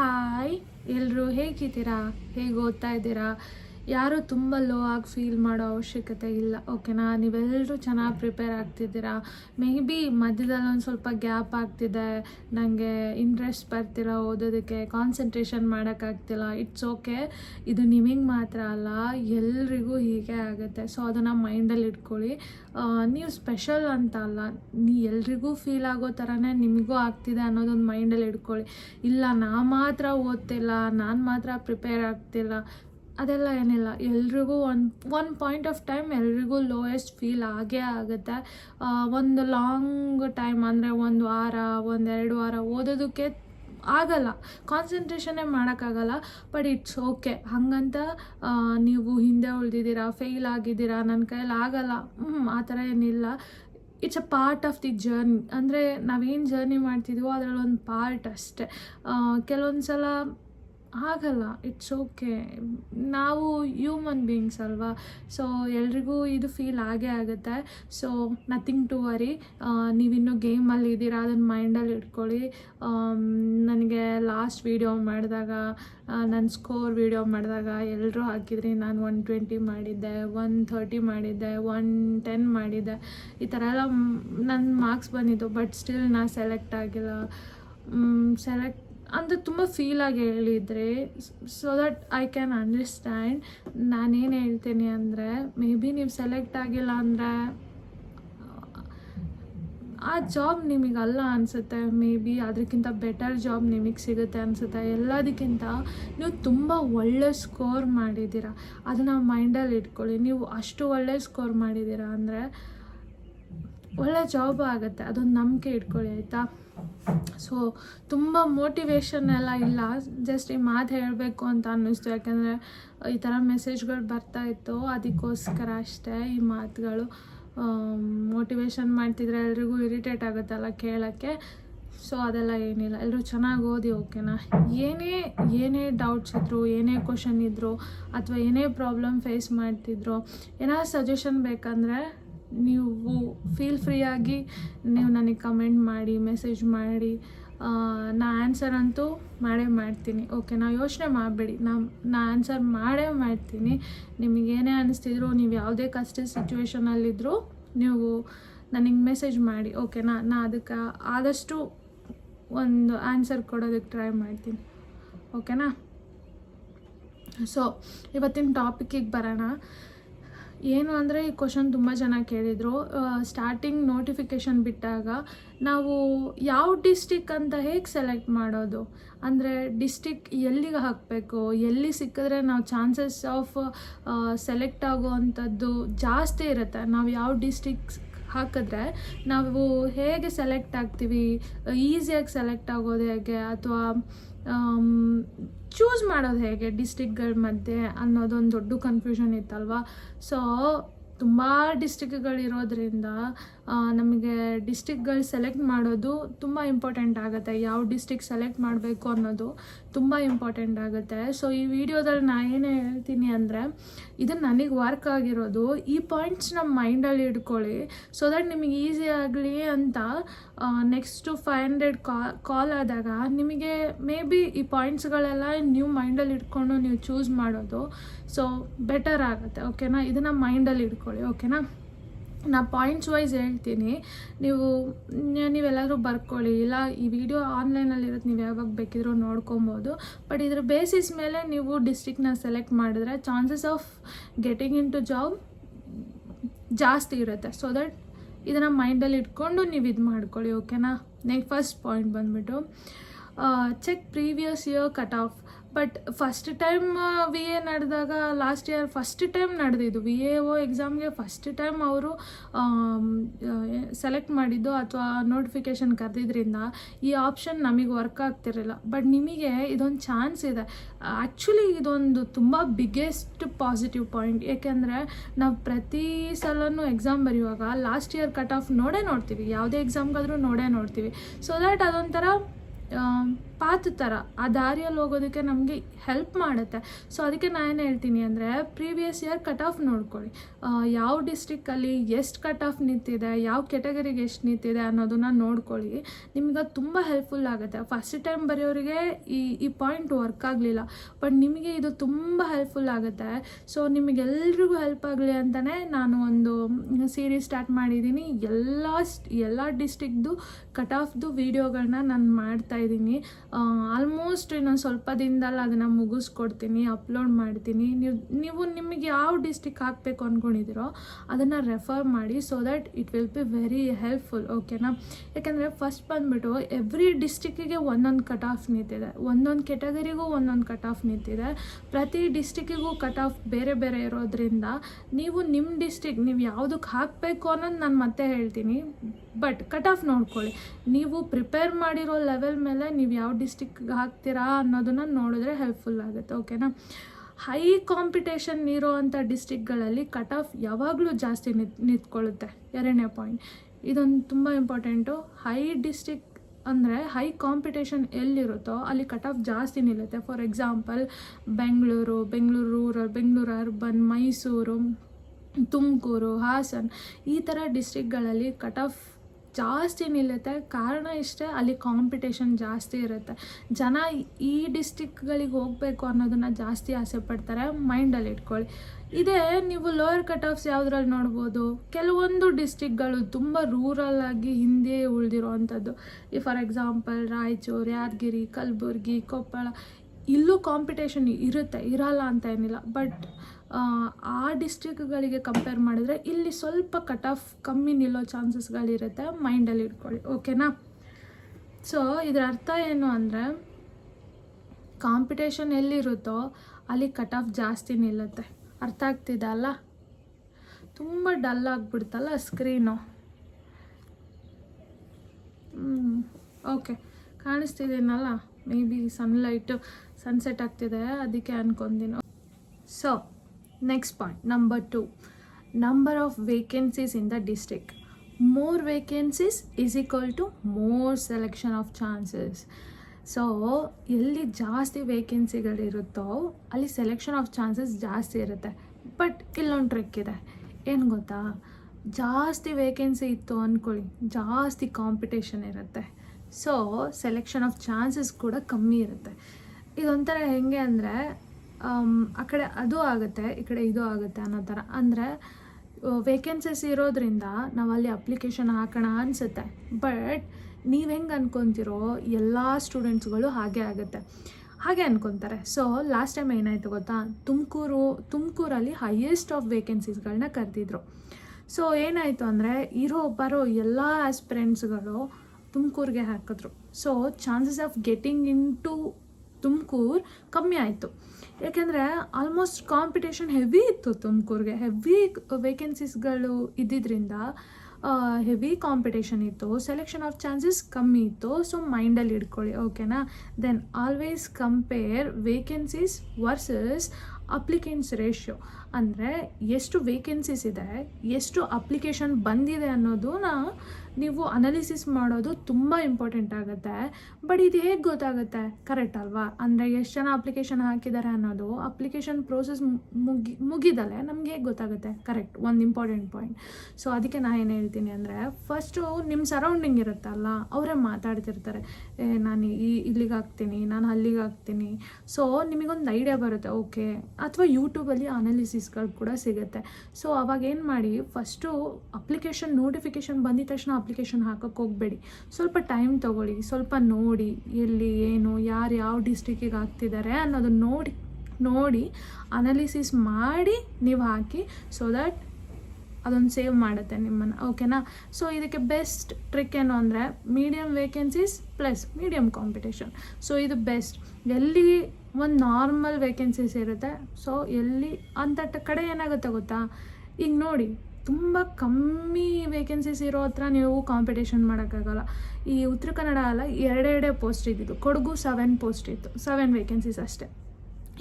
Hi. ಎಲ್ಲರೂ ಹೇಗಿದ್ದೀರಾ? ಹೇಗೆ ಓದ್ತಾ ಇದ್ದೀರಾ? ಯಾರು ತುಂಬ ಲೋ ಆಗಿ ಫೀಲ್ ಮಾಡೋ ಅವಶ್ಯಕತೆ ಇಲ್ಲ. ಓಕೆನಾ ನೀವೆಲ್ಲರೂ ಚೆನ್ನಾಗಿ ಪ್ರಿಪೇರ್ ಆಗ್ತಿದ್ದೀರಾ? ಮೇ ಬಿ ಮಧ್ಯದಲ್ಲಿ ಒಂದು ಸ್ವಲ್ಪ ಗ್ಯಾಪ್ ಆಗ್ತಿದೆ. ನನಗೆ ಇಂಟ್ರೆಸ್ಟ್ ಬರ್ತಿರೋ ಓದೋದಕ್ಕೆ ಕಾನ್ಸಂಟ್ರೇಷನ್ ಮಾಡೋಕ್ಕಾಗ್ತಿಲ್ಲ ಇಟ್ಸ್ ಓಕೆ ಇದು ನಿಮಗೆ ಮಾತ್ರ ಅಲ್ಲ, ಎಲ್ರಿಗೂ ಹೀಗೆ ಆಗುತ್ತೆ. ಸೊ ಅದನ್ನು ಮೈಂಡಲ್ಲಿ ಇಟ್ಕೊಳ್ಳಿ. ನೀವು ಸ್ಪೆಷಲ್ ಅಂತ ಅಲ್ಲ. ನೀ ಎಲ್ರಿಗೂ ಫೀಲ್ ಆಗೋ ಥರನೇ ನಿಮಗೂ ಆಗ್ತಿದೆ ಅನ್ನೋದೊಂದು ಮೈಂಡಲ್ಲಿ ಇಟ್ಕೊಳ್ಳಿ. ಇಲ್ಲ, ನಾ ಮಾತ್ರ ಓದ್ತಿಲ್ಲ, ನಾನು ಮಾತ್ರ ಪ್ರಿಪೇರ್ ಆಗ್ತಿಲ್ಲ. ಅದೆಲ್ಲ ಏನಿಲ್ಲ. ಎಲ್ರಿಗೂ ಒಂದು ಒನ್ ಪಾಯಿಂಟ್ ಆಫ್ ಟೈಮ್ ಎಲ್ರಿಗೂ ಲೋಯೆಸ್ಟ್ ಫೀಲ್ ಆಗೇ ಆಗುತ್ತೆ. ಒಂದು ಲಾಂಗ್ ಟೈಮ್ ಅಂದರೆ ಒಂದು ವಾರ ಒಂದೆರಡು ವಾರ ಓದೋದಕ್ಕೆ ಆಗಲ್ಲ. ಕಾನ್ಸಂಟ್ರೇಷನ್ನೇ ಮಾಡೋಕ್ಕಾಗಲ್ಲ ಬಟ್ ಇಟ್ಸ್ ಓಕೆ ಹಾಗಂತ ನೀವು ಹಿಂದೆ ಉಳಿದಿದ್ದೀರಾ ಫೇಲ್ ಆಗಿದ್ದೀರಾ ನನ್ನ ಕೈಯಲ್ಲಿ ಆಗಲ್ಲ ಆ ಥರ ಏನಿಲ್ಲ. It's a part of the journey ಅಂದರೆ ನಾವೇನು ಜರ್ನಿ ಮಾಡ್ತಿದ್ವೋ ಅದರಲ್ಲೊಂದು ಪಾರ್ಟ್ ಅಷ್ಟೆ. ಕೆಲವೊಂದು ಸಲ ಆಗಲ್ಲ ಇಟ್ಸ್ ಓಕೆ ನಾವು ಹ್ಯೂಮನ್ ಬೀಯಿಂಗ್ಸ್ ಅಲ್ವಾ? ಸೊ ಎಲ್ರಿಗೂ ಇದು ಫೀಲ್ ಆಗೇ ಆಗುತ್ತೆ. ಸೊ ನಥಿಂಗ್ ಟು ವರಿ ನೀವಿನ್ನೂ ಗೇಮಲ್ಲಿ ಇದ್ದೀರಾ, ಅದನ್ನು ಮೈಂಡಲ್ಲಿ ಇಟ್ಕೊಳ್ಳಿ. ನನಗೆ ಲಾಸ್ಟ್ ವೀಡಿಯೋ ಮಾಡಿದಾಗ ನನ್ನ ಸ್ಕೋರ್ ವೀಡಿಯೋ ಮಾಡಿದಾಗ ಎಲ್ಲರೂ ಹಾಕಿದ್ರಿ. ನಾನು ಒನ್ ಟ್ವೆಂಟಿ ಮಾಡಿದ್ದೆ ಒನ್ ಥರ್ಟಿ ಮಾಡಿದ್ದೆ ಒನ್ ಟೆನ್ ಮಾಡಿದ್ದೆ. ಈ ಥರ ಎಲ್ಲ ನನ್ನ ಮಾರ್ಕ್ಸ್ ಬಂದಿದ್ದು ಬಟ್ ಸ್ಟಿಲ್ ನಾ ಸೆಲೆಕ್ಟ್ ಆಗಿಲ್ಲ. ಸೆಲೆಕ್ಟ್ ಅಂದರೆ ತುಂಬ ಫೀಲಾಗಿ ಹೇಳಿದರೆ so that I can understand ನಾನೇನು ಹೇಳ್ತೀನಿ ಅಂದರೆ ಮೇ ಬಿ ನೀವು ಸೆಲೆಕ್ಟ್ ಆಗಿಲ್ಲ ಅಂದರೆ, ಆ ಜಾಬ್ ನಿಮಗಲ್ಲ ಅನಿಸುತ್ತೆ. ಮೇ ಬಿ ಅದಕ್ಕಿಂತ ಬೆಟರ್ ಜಾಬ್ ನಿಮಗೆ ಸಿಗುತ್ತೆ ಅನಿಸುತ್ತೆ. ಎಲ್ಲದಕ್ಕಿಂತ ನೀವು ತುಂಬ ಒಳ್ಳೆ ಸ್ಕೋರ್ ಮಾಡಿದ್ದೀರಾ. ಅದನ್ನು ಮೈಂಡಲ್ಲಿ ಇಟ್ಕೊಳ್ಳಿ. ನೀವು ಅಷ್ಟು ಒಳ್ಳೆ ಸ್ಕೋರ್ ಮಾಡಿದ್ದೀರಾ ಅಂದರೆ, ಒಳ್ಳೆ ಜಾಬ್ ಆಗುತ್ತೆ. ಅದೊಂದು ನಂಬಿಕೆ ಇಟ್ಕೊಳ್ಳಿ, ಆಯಿತಾ? ಸೊ ತುಂಬ ಮೋಟಿವೇಶನ್ ಎಲ್ಲ ಇಲ್ಲ. ಜಸ್ಟ್ ಈ ಮಾತು ಹೇಳಬೇಕು ಅಂತ ಅನ್ನಿಸ್ತು. ಯಾಕೆಂದರೆ, ಈ ಥರ ಮೆಸೇಜ್ಗಳು ಬರ್ತಾ ಇತ್ತು. ಅದಕ್ಕೋಸ್ಕರ ಅಷ್ಟೇ ಈ ಮಾತುಗಳು ಮೋಟಿವೇಶನ್ ಮಾಡ್ತಿದ್ರೆ ಎಲ್ರಿಗೂ ಇರಿಟೇಟ್ ಆಗುತ್ತಲ್ಲ ಕೇಳೋಕ್ಕೆ. ಸೊ ಅದೆಲ್ಲ ಏನಿಲ್ಲ. ಎಲ್ಲರೂ ಚೆನ್ನಾಗಿ ಓದಿ ಓಕೆನಾ ಏನೇ ಏನೇ ಡೌಟ್ಸ್ ಇದ್ರು, ಏನೇ ಕ್ವಶನ್ ಇದ್ದರು ಅಥವಾ ಏನೇ ಪ್ರಾಬ್ಲಮ್ ಫೇಸ್ ಮಾಡ್ತಿದ್ರು ಏನಾದ್ರು ಸಜೆಷನ್ ಬೇಕಂದರೆ ನೀವು ಫೀಲ್ ಫ್ರೀ ಆಗಿ ನೀವು ನನಗೆ ಕಮೆಂಟ್ ಮಾಡಿ ಮೆಸೇಜ್ ಮಾಡಿ. ನಾ ಆನ್ಸರ್ ಅಂತೂ ಮಾಡೇ ಮಾಡ್ತೀನಿ. ಓಕೆ ನಾವು ಯೋಚನೆ ಮಾಡಬೇಡಿ. ನಾನು ನಾ ಆನ್ಸರ್ ಮಾಡೇ ಮಾಡ್ತೀನಿ. ನಿಮಗೇನೇ ಅನ್ನಿಸ್ತಿದ್ರು ನೀವು ಯಾವುದೇ ಕಷ್ಟ ಸಿಚುವೇಶನಲ್ಲಿದ್ದರೂ ನೀವು ನನಗೆ ಮೆಸೇಜ್ ಮಾಡಿ. ಓಕೆನಾ ನಾ ಅದಕ್ಕೆ ಆದಷ್ಟು ಒಂದು ಆನ್ಸರ್ ಕೊಡೋದಕ್ಕೆ ಟ್ರೈ ಮಾಡ್ತೀನಿ. ಓಕೆನಾ ಸೊ ಇವತ್ತಿನ ಟಾಪಿಕ್ಕಿಗೆ ಬರೋಣ. ಏನು ಅಂದರೆ ಈ ಕ್ವಶನ್ ತುಂಬ ಜನ ಕೇಳಿದರು. ಸ್ಟಾರ್ಟಿಂಗ್ ನೋಟಿಫಿಕೇಷನ್ ಬಿಟ್ಟಾಗ ನಾವು ಯಾವ ಡಿಸ್ಟಿಕ್ ಅಂತ ಹೇಗೆ ಸೆಲೆಕ್ಟ್ ಮಾಡೋದು? ಅಂದರೆ ಡಿಸ್ಟಿಕ್ ಎಲ್ಲಿಗೆ ಹಾಕಬೇಕು? ಎಲ್ಲಿ ಸಿಕ್ಕಿದ್ರೆ ನಾವು ಚಾನ್ಸಸ್ ಆಫ್ ಸೆಲೆಕ್ಟ್ ಆಗುವಂಥದ್ದು ಜಾಸ್ತಿ ಇರುತ್ತೆ. ನಾವು ಯಾವ ಡಿಸ್ಟಿಕ್ ಹಾಕಿದ್ರೆ ನಾವು ಹೇಗೆ ಸೆಲೆಕ್ಟ್ ಆಗ್ತೀವಿ? ಈಸಿಯಾಗಿ ಸೆಲೆಕ್ಟ್ ಆಗೋದು ಹೇಗೆ? ಅಥವಾ ಚೂಸ್ ಮಾಡೋದು ಹೇಗೆ ಡಿಸ್ಟಿಕ್ಗಳ ಮಧ್ಯೆ ಅನ್ನೋದೊಂದು ದೊಡ್ಡ ಕನ್ಫ್ಯೂಷನ್ ಇತ್ತಲ್ವಾ? ಸೊ ತುಂಬ ಡಿಸ್ಟಿಕ್ಗಳಿರೋದ್ರಿಂದ ನಮಗೆ ಡಿಸ್ಟಿಕ್ಗಳು ಸೆಲೆಕ್ಟ್ ಮಾಡೋದು ತುಂಬ ಇಂಪಾರ್ಟೆಂಟ್ ಆಗುತ್ತೆ. ಯಾವ ಡಿಸ್ಟಿಕ್ ಸೆಲೆಕ್ಟ್ ಮಾಡಬೇಕು ಅನ್ನೋದು ತುಂಬ ಇಂಪಾರ್ಟೆಂಟ್ ಆಗುತ್ತೆ. ಸೊ ಈ ವಿಡಿಯೋದಲ್ಲಿ ನಾನು ಏನೇ ಹೇಳ್ತೀನಿ ಅಂದರೆ, ಇದು ನನಗೆ ವರ್ಕ್ ಆಗಿರೋದು ಈ ಪಾಯಿಂಟ್ಸ್ ನಮ್ಮ ಮೈಂಡಲ್ಲಿ ಇಟ್ಕೊಳ್ಳಿ. ಸೊ ದಟ್ ನಿಮಗೆ ಈಸಿ ಆಗಲಿ ಅಂತ ನೆಕ್ಸ್ಟು ಫೈವ್ ಹಂಡ್ರೆಡ್ ಕಾಲ್ ಆದಾಗ ನಿಮಗೆ ಮೇ ಬಿ ಈ ಪಾಯಿಂಟ್ಸ್ಗಳೆಲ್ಲ ನೀವು ಮೈಂಡಲ್ಲಿ ಇಟ್ಕೊಂಡು ನೀವು ಚೂಸ್ ಮಾಡೋದು. ಸೊ ಬೆಟರ್ ಆಗುತ್ತೆ. ಓಕೆನಾ ಇದನ್ನು ಮೈಂಡಲ್ಲಿ ಇಟ್ಕೊಳ್ಳಿ. ಓಕೆನಾ ನಾ? ಪಾಯಿಂಟ್ಸ್ ವೈಸ್ ಹೇಳ್ತೀನಿ. ನೀವು ನೀವೆಲ್ಲರೂ ಬರ್ಕೊಳ್ಳಿ. ಇಲ್ಲ, ಈ ವಿಡಿಯೋ ಆನ್ಲೈನಲ್ಲಿರುತ್ತೆ ನೀವು ಯಾವಾಗ ಬೇಕಿದ್ರೂ ನೋಡ್ಕೊಬೋದು. ಬಟ್ ಇದ್ರ ಬೇಸಿಸ್ ಮೇಲೆ ನೀವು ಡಿಸ್ಟಿಕ್ನ ಸೆಲೆಕ್ಟ್ ಮಾಡಿದ್ರೆ chances of getting into job ಜಾಸ್ತಿ ಇರುತ್ತೆ. ಸೊ ದಟ್ ಇದನ್ನು ಮೈಂಡಲ್ಲಿ ಇಟ್ಕೊಂಡು ನೀವು ಇದು ಮಾಡ್ಕೊಳ್ಳಿ ಓಕೆನಾ ನೆಕ್ಸ್ಟ್ ಫಸ್ಟ್ ಪಾಯಿಂಟ್ ಬಂದುಬಿಟ್ಟು check previous year cut off but first time V A ನಡೆದಾಗ ಲಾಸ್ಟ್ ಇಯರ್ ಫಸ್ಟ್ ಟೈಮ್ ನಡೆದಿದ್ದು. ವಿ ಎ ಓ ಎಕ್ಸಾಮ್ಗೆ ಫಸ್ಟ್ ಟೈಮ್ ಅವರು ಸೆಲೆಕ್ಟ್ ಮಾಡಿದ್ದು ಅಥವಾ ನೋಟಿಫಿಕೇಶನ್ ಕರೆದಿದ್ರಿಂದ ಈ ಆಪ್ಷನ್ ನಮಗೆ ವರ್ಕ್ ಆಗ್ತಿರಲಿಲ್ಲ. ಬಟ್ ನಿಮಗೆ ಇದೊಂದು ಚಾನ್ಸ್ ಇದೆ. ಆ್ಯಕ್ಚುಲಿ ಇದೊಂದು ತುಂಬ ಬಿಗ್ಗೆಸ್ಟ್ ಪಾಸಿಟಿವ್ ಪಾಯಿಂಟ್ ಏಕೆಂದರೆ ನಾವು ಪ್ರತಿ ಸಲನೂ ಎಕ್ಸಾಮ್ ಬರೆಯುವಾಗ ಲಾಸ್ಟ್ ಇಯರ್ ಕಟ್ ಆಫ್ ನೋಡೇ ನೋಡ್ತೀವಿ. ಯಾವುದೇ ಎಕ್ಸಾಮ್ಗಾದರೂ ನೋಡೇ ನೋಡ್ತೀವಿ. ಸೊ ದ್ಯಾಟ್ ಅದೊಂಥರ ಪಾತ್ ಥರ ಆ ದಾರಿಯಲ್ಲಿ ಹೋಗೋದಕ್ಕೆ ನಮಗೆ ಹೆಲ್ಪ್ ಮಾಡುತ್ತೆ. ಸೊ ಅದಕ್ಕೆ ನಾನು ಹೇಳ್ತೀನಿ ಅಂದರೆ ಪ್ರೀವಿಯಸ್ ಇಯರ್ ಕಟ್ ಆಫ್ ನೋಡ್ಕೊಳ್ಳಿ ಯಾವ ಡಿಸ್ಟಿಕ್ಕಲ್ಲಿ ಎಷ್ಟು ಕಟ್ ಆಫ್ ನಿಂತಿದೆ, ಯಾವ ಕೆಟಗರಿಗೆ ಎಷ್ಟು ನಿಂತಿದೆ ಅನ್ನೋದನ್ನ ನೋಡ್ಕೊಳ್ಳಿ. ನಿಮ್ಗೆ ತುಂಬ ಹೆಲ್ಪ್ಫುಲ್ ಆಗುತ್ತೆ. ಫಸ್ಟ್ ಟೈಮ್ ಬರೆಯೋರಿಗೆ ಈ ಈ ಪಾಯಿಂಟ್ ವರ್ಕ್ ಆಗಲಿಲ್ಲ ಬಟ್ ನಿಮಗೆ ಇದು ತುಂಬ ಹೆಲ್ಪ್ಫುಲ್ ಆಗುತ್ತೆ. ಸೊ ನಿಮಗೆಲ್ರಿಗೂ ಹೆಲ್ಪ್ ಆಗಲಿ ಅಂತಲೇ ನಾನು ಒಂದು ಸೀರೀಸ್ ಸ್ಟಾರ್ಟ್ ಮಾಡಿದ್ದೀನಿ. ಎಲ್ಲ ಎಲ್ಲ ಡಿಸ್ಟಿಕ್ದು ಕಟ್ ಆಫ್ದು ವೀಡಿಯೋಗಳನ್ನ ನಾನು ಮಾಡ್ತಾ ಇದ್ದೀನಿ. ಆಲ್ಮೋಸ್ಟ್ ಇನ್ನೊಂದು ಸ್ವಲ್ಪ ದಿನದಲ್ಲಿ ಅದನ್ನು ಮುಗಿಸ್ಕೊಡ್ತೀನಿ ಅಪ್ಲೋಡ್ ಮಾಡ್ತೀನಿ. ನೀವು ನೀವು ನಿಮಗೆ ಯಾವ ಡಿಸ್ಟಿಕ್ ಹಾಕಬೇಕು ಅಂದ್ಕೊಂಡಿದ್ದೀರೋ ಅದನ್ನು ರೆಫರ್ ಮಾಡಿ so that it will be very helpful ಓಕೆನಾ ಯಾಕೆಂದರೆ ಫಸ್ಟ್ ಬಂದುಬಿಟ್ಟು ಎವ್ರಿ ಡಿಸ್ಟಿಕ್ಕಿಗೆ ಒಂದೊಂದು ಕಟ್ ಆಫ್ ನಿಂತಿದೆ. ಒಂದೊಂದು ಕೆಟಗರಿಗೂ ಒಂದೊಂದು ಕಟ್ ಆಫ್ ನಿಂತಿದೆ. ಪ್ರತಿ ಡಿಸ್ಟಿಕ್ಕಿಗೂ ಕಟ್ ಆಫ್ ಬೇರೆ ಬೇರೆ ಇರೋದ್ರಿಂದ ನೀವು ನಿಮ್ಮ ಡಿಸ್ಟಿಕ್ ನೀವು ಯಾವುದಕ್ಕೆ ಹಾಕಬೇಕು ಅನ್ನೋದು ನಾನು ಮತ್ತೆ ಹೇಳ್ತೀನಿ. ಬಟ್ ಕಟ್ ಆಫ್ ನೋಡ್ಕೊಳ್ಳಿ. ನೀವು ಪ್ರಿಪೇರ್ ಮಾಡಿರೋ ಲೆವೆಲ್ ಮೇಲೆ ನೀವು ಯಾವ ಡಿಸ್ಟಿಕ್ಗೆ ಹಾಕ್ತೀರಾ ಅನ್ನೋದನ್ನು ನೋಡಿದ್ರೆ ಹೆಲ್ಪ್ಫುಲ್ ಆಗುತ್ತೆ ಓಕೆನಾ ಹೈ ಕಾಂಪಿಟೇಷನ್ ಇರೋ ಅಂಥ ಡಿಸ್ಟಿಕ್ಗಳಲ್ಲಿ ಕಟ್ ಆಫ್ ಯಾವಾಗಲೂ ಜಾಸ್ತಿ ನಿಂತ್, ನಿಂತ್ಕೊಳ್ಳುತ್ತೆ. ಎರಡನೇ ಪಾಯಿಂಟ್ ಇದೊಂದು ತುಂಬ ಇಂಪಾರ್ಟೆಂಟು ಹೈ ಡಿಸ್ಟಿಕ್ ಅಂದರೆ ಹೈ ಕಾಂಪಿಟೇಷನ್ ಎಲ್ಲಿರುತ್ತೋ ಅಲ್ಲಿ ಕಟ್ ಆಫ್ ಜಾಸ್ತಿ ನಿಲ್ಲುತ್ತೆ. For example Bengaluru Bengaluru rural Bengaluru urban Mysuru Tumakuru, Hassan ಈ ಥರ ಡಿಸ್ಟಿಕ್ಗಳಲ್ಲಿ ಕಟ್ ಆಫ್ ಜಾಸ್ತಿ ನಿಲ್ಲುತ್ತೆ. ಕಾರಣ ಇಷ್ಟೇ, ಅಲ್ಲಿ ಕಾಂಪಿಟೇಷನ್ ಜಾಸ್ತಿ ಇರುತ್ತೆ. ಜನ ಈ ಡಿಸ್ಟಿಕ್ಗಳಿಗೆ ಹೋಗಬೇಕು ಅನ್ನೋದನ್ನು ಜಾಸ್ತಿ ಆಸೆ ಪಡ್ತಾರೆ. ಮೈಂಡಲ್ಲಿ ಇಟ್ಕೊಳ್ಳಿ. ಇದೇ, ನೀವು ಲೋಯರ್ ಕಟ್ ಆಫ್ಸ್ ಯಾವುದ್ರಲ್ಲಿ ನೋಡ್ಬೋದು? ಕೆಲವೊಂದು ಡಿಸ್ಟಿಕ್ಗಳು ತುಂಬ ರೂರಲ್ ಆಗಿ ಹಿಂದೆ ಉಳಿದಿರೋ ಅಂಥದ್ದು ಈ ಫಾರ್ ಎಕ್ಸಾಂಪಲ್ ರಾಯಚೂರು, ಯಾದಗಿರಿ, ಕಲಬುರ್ಗಿ, ಕೊಪ್ಪಳ, ಇಲ್ಲೂ ಕಾಂಪಿಟೇಷನ್ ಇರುತ್ತೆ. ಇರಲ್ಲ ಅಂತ ಏನಿಲ್ಲ. ಬಟ್ ಆ ಡಿಸ್ಟ್ರಿಕ್ಗಳಿಗೆ ಕಂಪೇರ್ ಮಾಡಿದ್ರೆ ಇಲ್ಲಿ ಸ್ವಲ್ಪ ಕಟ್ ಆಫ್ ಕಮ್ಮಿ ನಿಲ್ಲೋ ಚಾನ್ಸಸ್ಗಳಿರುತ್ತೆ ಮೈಂಡಲ್ಲಿ ಇಟ್ಕೊಳ್ಳಿ ಓಕೆನಾ ಸೊ ಇದರ ಅರ್ಥ ಏನು ಅಂದರೆ ಕಾಂಪಿಟೇಷನ್ ಎಲ್ಲಿರುತ್ತೋ ಅಲ್ಲಿ ಕಟ್ ಆಫ್ ಜಾಸ್ತಿ ನಿಲ್ಲುತ್ತೆ. ಅರ್ಥ ಆಗ್ತಿದೆ ಅಲ್ಲ? ತುಂಬ ಡಲ್ ಆಗಿಬಿಡ್ತಲ್ಲ ಸ್ಕ್ರೀನು ಓಕೆ ಕಾಣಿಸ್ತಿದ್ದೀನಲ್ಲ ಮೇ ಬಿ ಸನ್ಲೈಟು ಸನ್ಸೆಟ್ ಆಗ್ತಿದೆ, ಅದಕ್ಕೆ ಅನ್ಕೊಂತೀನಿ. So next point number two number of vacancies in the district more vacancies is equal to more selection of chances so ಎಲ್ಲಿ ಜಾಸ್ತಿ ವೇಕೆನ್ಸಿಗಳಿರುತ್ತೋ ಅಲ್ಲಿ ಸೆಲೆಕ್ಷನ್ ಆಫ್ ಚಾನ್ಸಸ್ ಜಾಸ್ತಿ ಇರುತ್ತೆ. ಬಟ್ ಇಲ್ಲೊಂದು ಟ್ರಿಕ್ ಇದೆ. ಏನು ಗೊತ್ತಾ? ಜಾಸ್ತಿ ವೇಕೆನ್ಸಿ ಇತ್ತು ಅಂದ್ಕೊಳ್ಳಿ ಜಾಸ್ತಿ ಕಾಂಪಿಟೇಷನ್ ಇರುತ್ತೆ. ಸೊ ಸೆಲೆಕ್ಷನ್ ಆಫ್ ಚಾನ್ಸಸ್ ಕೂಡ ಕಮ್ಮಿ ಇರುತ್ತೆ. ಇದೊಂಥರ ಹೆಂಗೆ ಅಂದರೆ ಆ ಕಡೆ ಅದು ಆಗುತ್ತೆ, ಈ ಕಡೆ ಇದು ಆಗುತ್ತೆ ಅನ್ನೋ ಥರ. ಅಂದರೆ ವೇಕೆನ್ಸೀಸ್ ಇರೋದ್ರಿಂದ ನಾವು ಅಲ್ಲಿ ಅಪ್ಲಿಕೇಶನ್ ಹಾಕೋಣ ಅನಿಸುತ್ತೆ. ಬಟ್ ನೀವು ಹೆಂಗೆ ಅನ್ಕೊತಿರೋ ಎಲ್ಲ ಸ್ಟೂಡೆಂಟ್ಸ್ಗಳು ಹಾಗೆ ಆಗುತ್ತೆ. ಹಾಗೆ ಅನ್ಕೊತಾರೆ. ಸೊ ಲಾಸ್ಟ್ ಟೈಮ್ ಏನಾಯಿತು ಗೊತ್ತಾ? ತುಮಕೂರು, ತುಮಕೂರಲ್ಲಿ ಹೈಯೆಸ್ಟ್ ಆಫ್ ವೇಕೆನ್ಸೀಸ್ಗಳನ್ನ ಕರೆದಿದ್ರು. ಸೊ ಏನಾಯಿತು ಅಂದರೆ, ಇರೋ, ಬರೋ ಎಲ್ಲ ಆಸ್ಪಿರೆಂಟ್ಸ್ಗಳು ತುಮಕೂರಿಗೆ ಹಾಕಿದ್ರು. So chances of getting into Tumakuru ಕಮ್ಮಿ ಆಯಿತು. ಯಾಕೆಂದರೆ ಆಲ್ಮೋಸ್ಟ್ ಕಾಂಪಿಟೇಷನ್ ಹೆವಿ ಇತ್ತು ತುಮಕೂರಿಗೆ. ಹೆವಿ ವೇಕೆನ್ಸೀಸ್ಗಳು ಇದ್ದಿದ್ದರಿಂದ ಹೆವಿ ಕಾಂಪಿಟೇಷನ್ ಇತ್ತು. ಸೆಲೆಕ್ಷನ್ ಆಫ್ ಚಾನ್ಸಸ್ ಕಮ್ಮಿ ಇತ್ತು. ಸೊ ಮೈಂಡಲ್ಲಿ ಇಟ್ಕೊಳ್ಳಿ ಓಕೆನಾ then always compare vacancies versus applicants ratio ಅಂದರೆ ಎಷ್ಟು ವೇಕೆನ್ಸೀಸ್ ಇದೆ, ಎಷ್ಟು ಅಪ್ಲಿಕೇಶನ್ ಬಂದಿದೆ ಅನ್ನೋದನ್ನ ನೀವು ಅನಾಲಿಸಿಸ್ ಮಾಡೋದು ತುಂಬ ಇಂಪಾರ್ಟೆಂಟ್ ಆಗುತ್ತೆ. ಬಟ್ ಇದು ಹೇಗೆ ಗೊತ್ತಾಗುತ್ತೆ? ಕರೆಕ್ಟ್ ಅಲ್ವಾ? ಅಂದರೆ ಎಷ್ಟು ಜನ ಅಪ್ಲಿಕೇಶನ್ ಹಾಕಿದ್ದಾರೆ ಅನ್ನೋದು ಅಪ್ಲಿಕೇಶನ್ ಪ್ರೋಸೆಸ್ ಮುಗಿ ಮುಗಿದಲೆ ನಮ್ಗೆ ಹೇಗೆ ಗೊತ್ತಾಗುತ್ತೆ? ಕರೆಕ್ಟ್ ಒಂದು ಇಂಪಾರ್ಟೆಂಟ್ ಪಾಯಿಂಟ್ ಸೊ ಅದಕ್ಕೆ ನಾನು ಏನು ಹೇಳ್ತೀನಿ ಅಂದರೆ ಫಸ್ಟು ನಿಮ್ಮ ಸರೌಂಡಿಂಗ್ ಇರುತ್ತಲ್ಲ ಅವರೇ ಮಾತಾಡ್ತಿರ್ತಾರೆ. ನಾನು ಈ, ಇಲ್ಲಿಗೆ ಹಾಕ್ತೀನಿ, ನಾನು ಅಲ್ಲಿಗೆ ಹಾಕ್ತೀನಿ. ಸೊ ನಿಮಗೊಂದು ಐಡಿಯಾ ಬರುತ್ತೆ ಓಕೆ ಅಥವಾ ಯೂಟ್ಯೂಬಲ್ಲಿ ಅನಾಲಿಸಿಸ್ಗಳು ಕೂಡ ಸಿಗುತ್ತೆ. ಸೊ ಅವಾಗ ಏನು ಮಾಡಿ ಫಸ್ಟು ಅಪ್ಲಿಕೇಶನ್ ನೋಟಿಫಿಕೇಶನ್ ಬಂದಿದ ತಕ್ಷಣ ಅಪ್ಲಿಕೇಶನ್ ಹಾಕೋಕ್ಕೆ ಹೋಗಬೇಡಿ. ಸ್ವಲ್ಪ ಟೈಮ್ ತೊಗೊಳ್ಳಿ, ಸ್ವಲ್ಪ ನೋಡಿ ಎಲ್ಲಿ, ಏನು, ಯಾರು ಯಾವ ಡಿಸ್ಟಿಕ್ಕಿಗೆ ಹಾಕ್ತಿದ್ದಾರೆ ಅನ್ನೋದನ್ನ ನೋಡಿ ನೋಡಿ ಅನಾಲಿಸಿಸ್ ಮಾಡಿ ನೀವು ಹಾಕಿ ಸೊ ದ್ಯಾಟ್ ಅದೊಂದು ಸೇವ್ ಮಾಡುತ್ತೆ ನಿಮ್ಮನ್ನು ಓಕೆನಾ ಸೊ ಇದಕ್ಕೆ ಬೆಸ್ಟ್ ಟ್ರಿಕ್ ಏನು ಅಂದರೆ medium vacancies plus medium competition so ಇದು ಬೆಸ್ಟ್ ಎಲ್ಲಿ ಒಂದು ನಾರ್ಮಲ್ ವೇಕೆನ್ಸೀಸ್ ಇರುತ್ತೆ ಸೊ ಎಲ್ಲಿ ಅಂತ ಕಡೆ ಏನಾಗುತ್ತೆ ಗೊತ್ತಾ? ಈಗ ನೋಡಿ ತುಂಬ ಕಮ್ಮಿ ವೇಕೆನ್ಸೀಸ್ ಇರೋ ಹತ್ರ ನೀವು ಕಾಂಪಿಟೇಷನ್ ಮಾಡೋಕ್ಕಾಗಲ್ಲ. ಈ ಉತ್ತರ ಕನ್ನಡ ಅಲ್ಲ, ಎರಡೆರಡೇ ಪೋಸ್ಟ್ ಇದ್ದಿದ್ದು. ಕೊಡಗು ಸೆವೆನ್ ಪೋಸ್ಟ್ ಇತ್ತು. ಸೆವೆನ್ ವೇಕೆನ್ಸೀಸ್ ಅಷ್ಟೇ.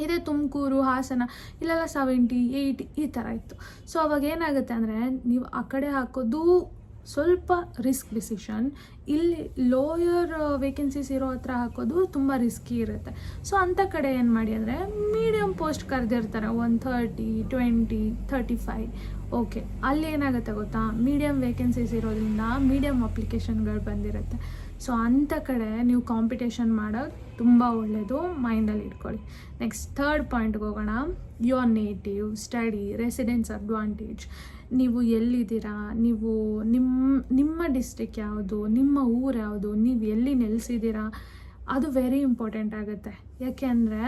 ಇದೇ ತುಮಕೂರು, ಹಾಸನ, ಇಲ್ಲೆಲ್ಲ ಸೆವೆಂಟಿ ಏಯ್ಟಿ ಈ ಥರ ಇತ್ತು. ಸೊ ಅವಾಗ ಏನಾಗುತ್ತೆ ಅಂದರೆ, ನೀವು ಆ ಕಡೆ ಹಾಕೋದು ಸ್ವಲ್ಪ ರಿಸ್ಕ್ ಡಿಸಿಷನ್ ಇಲ್ಲಿ ಲೋಯರ್ ವೇಕೆನ್ಸೀಸ್ ಇರೋ ಹತ್ರ ಹಾಕೋದು ತುಂಬ ರಿಸ್ಕಿ ಇರುತ್ತೆ. ಸೊ ಅಂಥ ಕಡೆ ಏನು ಮಾಡಿ ಅಂದರೆ medium post ಕರೆದಿರ್ತಾರೆ. One thirty twenty thirty five okay ಅಲ್ಲಿ ಏನಾಗುತ್ತೆ ಗೊತ್ತಾ? ಮೀಡಿಯಮ್ ವೇಕೆನ್ಸೀಸ್ ಇರೋದ್ರಿಂದ ಮೀಡಿಯಮ್ ಅಪ್ಲಿಕೇಶನ್ಗಳು ಬಂದಿರುತ್ತೆ. ಸೊ ಅಂಥ ಕಡೆ ನೀವು ಕಾಂಪಿಟೇಷನ್ ಮಾಡೋದು ತುಂಬ ಒಳ್ಳೆಯದು ಮೈಂಡಲ್ಲಿ ಇಟ್ಕೊಳ್ಳಿ. ನೆಕ್ಸ್ಟ್ ಥರ್ಡ್ ಪಾಯಿಂಟ್ಗೆ ಹೋಗೋಣ. Your native study residence advantage ನೀವು ಎಲ್ಲಿದ್ದೀರಾ? ನೀವು ನಿಮ್ಮ ನಿಮ್ಮ ಡಿಸ್ಟಿಕ್ ಯಾವುದು? ನಿಮ್ಮ ಊರು ಯಾವುದು? ನೀವು ಎಲ್ಲಿ ನೆಲೆಸಿದ್ದೀರಾ? ಅದು ವೆರಿ ಇಂಪಾರ್ಟೆಂಟ್ ಆಗುತ್ತೆ. ಯಾಕೆ ಅಂದರೆ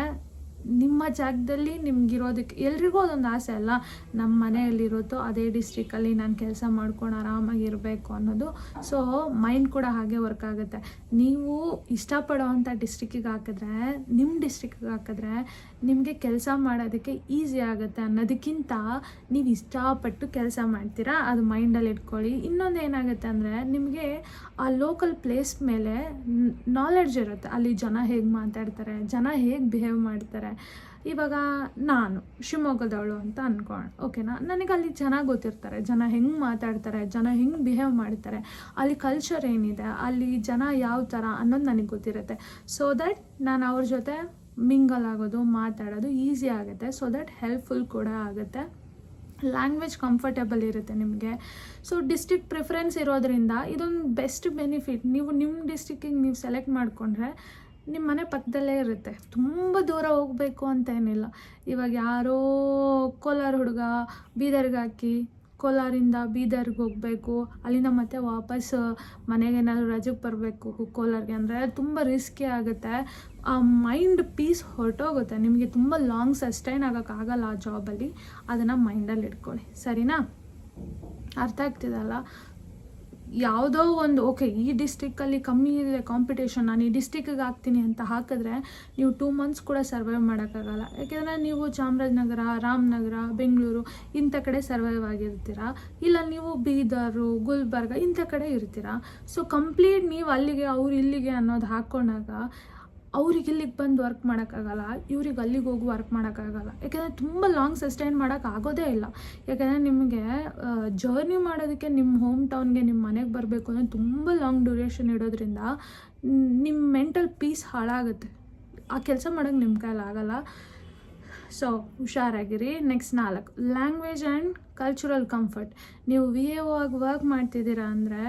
ನಿಮ್ಮ ಜಾಗದಲ್ಲಿ ನಿಮ್ಗಿರೋದಕ್ಕೆ ಎಲ್ರಿಗೂ ಅದೊಂದು ಆಸೆ ಅಲ್ಲ? ನಮ್ಮ ಮನೆಯಲ್ಲಿರೋದು ಅದೇ ಡಿಸ್ಟ್ರಿಕ್ಕಲ್ಲಿ ನಾನು ಕೆಲಸ ಮಾಡ್ಕೊಂಡು ಆರಾಮಾಗಿರಬೇಕು ಅನ್ನೋದು. ಸೊ ಮೈಂಡ್ ಕೂಡ ಹಾಗೆ ವರ್ಕ್ ಆಗುತ್ತೆ. ನೀವು ಇಷ್ಟಪಡೋವಂಥ ಡಿಸ್ಟ್ರಿಕ್ಕಿಗೆ ಹಾಕಿದ್ರೆ ನಿಮ್ಮ ಡಿಸ್ಟ್ರಿಕ್ಕಿಗೆ ಹಾಕಿದ್ರೆ ನಿಮಗೆ ಕೆಲಸ ಮಾಡೋದಕ್ಕೆ ಈಸಿ ಆಗುತ್ತೆ ಅನ್ನೋದಕ್ಕಿಂತ ನೀವು ಇಷ್ಟಪಟ್ಟು ಕೆಲಸ ಮಾಡ್ತೀರಾ? ಅದು ಮೈಂಡಲ್ಲಿ ಇಟ್ಕೊಳ್ಳಿ. ಇನ್ನೊಂದು ಏನಾಗುತ್ತೆ ಅಂದರೆ, ನಿಮಗೆ ಆ ಲೋಕಲ್ ಪ್ಲೇಸ್ ಮೇಲೆ ನಾಲೆಡ್ಜ್ ಇರುತ್ತೆ. ಅಲ್ಲಿ ಜನ ಹೇಗೆ ಮಾತಾಡ್ತಾರೆ, ಜನ ಹೇಗೆ ಬಿಹೇವ್ ಮಾಡ್ತಾರೆ. ಇವಾಗ ನಾನು, ಶಿವಮೊಗ್ಗದವಳು ಅಂತ ಅನ್ಕೊಳ್ಳೋಣ ಓಕೆನಾ? ನನಗೆ ಅಲ್ಲಿ ಚೆನ್ನಾಗಿ ಗೊತ್ತಿರ್ತಾರೆ, ಜನ ಹೆಂಗೆ ಮಾತಾಡ್ತಾರೆ, ಜನ ಹೆಂಗೆ ಬಿಹೇವ್ ಮಾಡ್ತಾರೆ, ಅಲ್ಲಿ ಕಲ್ಚರ್ ಏನಿದೆ, ಅಲ್ಲಿ ಜನ ಯಾವ ಥರ ಅನ್ನೋದು ನನಗೆ ಗೊತ್ತಿರುತ್ತೆ. ಸೊ ದಟ್ ನಾನು ಅವ್ರ ಜೊತೆ ಮಿಂಗಲ್ ಆಗೋದು, ಮಾತಾಡೋದು ಈಸಿ ಆಗುತ್ತೆ ಸೊ ದಟ್ ಹೆಲ್ಪ್ಫುಲ್ ಕೂಡ ಆಗುತ್ತೆ. ಲ್ಯಾಂಗ್ವೇಜ್ ಕಂಫರ್ಟೇಬಲ್ ಇರುತ್ತೆ ನಿಮಗೆ. ಸೊ ಡಿಸ್ಟಿಕ್ ಪ್ರಿಫರೆನ್ಸ್ ಇರೋದ್ರಿಂದ ಇದೊಂದು ಬೆಸ್ಟ್ ಬೆನಿಫಿಟ್ ನೀವು ನಿಮ್ಮ ಡಿಸ್ಟಿಕ್ಕಿಗೆ ನೀವು ಸೆಲೆಕ್ಟ್ ಮಾಡಿಕೊಂಡ್ರೆ ನಿಮ್ಮ ಮನೆ ಪಕ್ಕದಲ್ಲೇ ಇರುತ್ತೆ. ತುಂಬ ದೂರ ಹೋಗಬೇಕು ಅಂತ ಏನಿಲ್ಲ. ಇವಾಗ ಯಾರೋ ಕೋಲಾರ ಹುಡುಗ ಬೀದರ್ಗೆ ಹಾಕಿ, ಕೋಲಾರಿಂದ ಬೀದರ್ಗೆ ಹೋಗಬೇಕು. ಅಲ್ಲಿಂದ ಮತ್ತೆ ವಾಪಸ್ ಮನೆಗೆ ಏನಾದರೂ ರಜೆಗೆ ಬರಬೇಕು ಕೋಲಾರ್ಗೆ ಅಂದರೆ ತುಂಬ ರಿಸ್ಕಿ ಆಗುತ್ತೆ. ಆ ಮೈಂಡ್ ಪೀಸ್ ಹೊರಟೋಗುತ್ತೆ. ನಿಮಗೆ ತುಂಬ ಲಾಂಗ್ ಸಸ್ಟೈನ್ ಆಗೋಕ್ಕಾಗಲ್ಲ ಆ ಜಾಬಲ್ಲಿ ಅದನ್ನು ಮೈಂಡಲ್ಲಿ ಇಟ್ಕೊಳ್ಳಿ. ಸರಿನಾ? ಅರ್ಥ ಆಗ್ತಿದಲ್ಲ? ಯಾವುದೋ ಒಂದು ಓಕೆ ಈ ಡಿಸ್ಟಿಕ್ಕಲ್ಲಿ ಕಮ್ಮಿ ಇದೆ ಕಾಂಪಿಟೇಷನ್ ನಾನು ಈ ಡಿಸ್ಟಿಕ್ಕಿಗೆ ಹಾಕ್ತೀನಿ ಅಂತ ಹಾಕಿದ್ರೆ ನೀವು ಟೂ ಮಂತ್ಸ್ ಕೂಡ ಸರ್ವೈವ್ ಮಾಡೋಕ್ಕಾಗಲ್ಲ. ಯಾಕೆಂದರೆ ನೀವು ಚಾಮರಾಜನಗರ, ರಾಮನಗರ, ಬೆಂಗಳೂರು ಇಂಥ ಕಡೆ ಸರ್ವೈವ್ ಆಗಿರ್ತೀರ? ಇಲ್ಲ ನೀವು ಬೀದರು, ಗುಲ್ಬರ್ಗ ಇಂಥ ಕಡೆ ಇರ್ತೀರ? ಸೊ ಕಂಪ್ಲೀಟ್ ನೀವು ಅಲ್ಲಿಗೆ, ಅವ್ರು ಇಲ್ಲಿಗೆ ಅನ್ನೋದು ಹಾಕ್ಕೊಂಡಾಗ ಅವ್ರಿಗೆ ಇಲ್ಲಿಗೆ ಬಂದು ವರ್ಕ್ ಮಾಡೋಕ್ಕಾಗಲ್ಲ, ಇವ್ರಿಗೆ ಅಲ್ಲಿಗೆ ಹೋಗಿ ವರ್ಕ್ ಮಾಡೋಕ್ಕಾಗಲ್ಲ. ಯಾಕೆಂದರೆ ತುಂಬ ಲಾಂಗ್ ಸಸ್ಟೈನ್ ಮಾಡೋಕ್ಕಾಗೋದೇ ಇಲ್ಲ. ಯಾಕೆಂದರೆ ನಿಮಗೆ ಜರ್ನಿ ಮಾಡೋದಕ್ಕೆ ನಿಮ್ಮ ಹೋಮ್ ಟೌನ್ಗೆ ನಿಮ್ಮ ಮನೆಗೆ ಬರಬೇಕು ಅಂದರೆ ತುಂಬ ಲಾಂಗ್ ಡ್ಯೂರೇಷನ್ ಇಡೋದ್ರಿಂದ ನಿಮ್ಮ ಮೆಂಟಲ್ ಪೀಸ್ ಹಾಳಾಗುತ್ತೆ. ಆ ಕೆಲಸ ಮಾಡೋಕ್ಕೆ ನಿಮ್ಮ ಕೈಲಾಗಲ್ಲ ಸೊ ಹುಷಾರಾಗಿರಿ. ನೆಕ್ಸ್ಟ್ ನಾಲ್ಕು. ಲ್ಯಾಂಗ್ವೇಜ್ ಆ್ಯಂಡ್ ಕಲ್ಚರಲ್ ಕಂಫರ್ಟ್ ನೀವು ವಿ ಎ ಆಗಿ ವರ್ಕ್ ಮಾಡ್ತಿದ್ದೀರಾ ಅಂದರೆ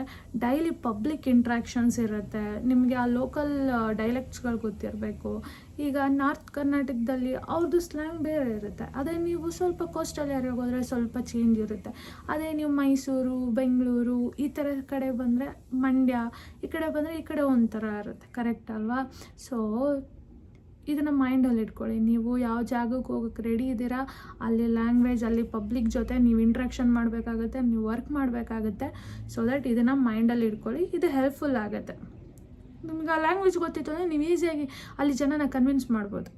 ಡೈಲಿ ಪಬ್ಲಿಕ್ ಇಂಟ್ರ್ಯಾಕ್ಷನ್ಸ್ ಇರುತ್ತೆ. ನಿಮಗೆ ಆ ಲೋಕಲ್ ಡೈಲೆಕ್ಟ್ಸ್ಗಳು ಗೊತ್ತಿರಬೇಕು. ಈಗ ನಾರ್ತ್ ಕರ್ನಾಟಕದಲ್ಲಿ ಅವ್ರದ್ದು ಸ್ಲ್ಯಾಂಗ್ ಬೇರೆ ಇರುತ್ತೆ. ಅದೇ ನೀವು ಸ್ವಲ್ಪ ಕೋಸ್ಟಲ್ ಏರಿಯಾಗೆ ಹೋದರೆ ಸ್ವಲ್ಪ ಚೇಂಜ್ ಇರುತ್ತೆ. ಅದೇ ನೀವು ಮೈಸೂರು, ಬೆಂಗಳೂರು, ಈ ಥರ ಕಡೆ ಬಂದರೆ ಮಂಡ್ಯ, ಈ ಕಡೆ ಬಂದರೆ ಈ ಕಡೆ ಒಂಥರ ಇರುತ್ತೆ. ಕರೆಕ್ಟ್ ಅಲ್ವಾ? ಸೊ ಇದನ್ನು ಮೈಂಡಲ್ಲಿ ಇಟ್ಕೊಳ್ಳಿ. ನೀವು ಯಾವ ಜಾಗಕ್ಕೆ ಹೋಗೋಕ್ಕೆ ರೆಡಿ ಇದ್ದೀರಾ, ಅಲ್ಲಿ ಲ್ಯಾಂಗ್ವೇಜ್ ಅಲ್ಲಿ ಪಬ್ಲಿಕ್ ಜೊತೆ ನೀವು ಇಂಟ್ರಾಕ್ಷನ್ ಮಾಡಬೇಕಾಗುತ್ತೆ, ನೀವು ವರ್ಕ್ ಮಾಡಬೇಕಾಗುತ್ತೆ ಸೊ ದಟ್ ಇದನ್ನು ಮೈಂಡಲ್ಲಿ ಇಟ್ಕೊಳ್ಳಿ. ಇದು ಹೆಲ್ಪ್ಫುಲ್ ಆಗುತ್ತೆ. ನಿಮ್ಗೆ ಆ ಲ್ಯಾಂಗ್ವೇಜ್ ಗೊತ್ತಿತ್ತು ಅಂದರೆ ನೀವು ಈಸಿಯಾಗಿ ಅಲ್ಲಿ ಜನನ ಕನ್ವಿನ್ಸ್ ಮಾಡ್ಬೋದು.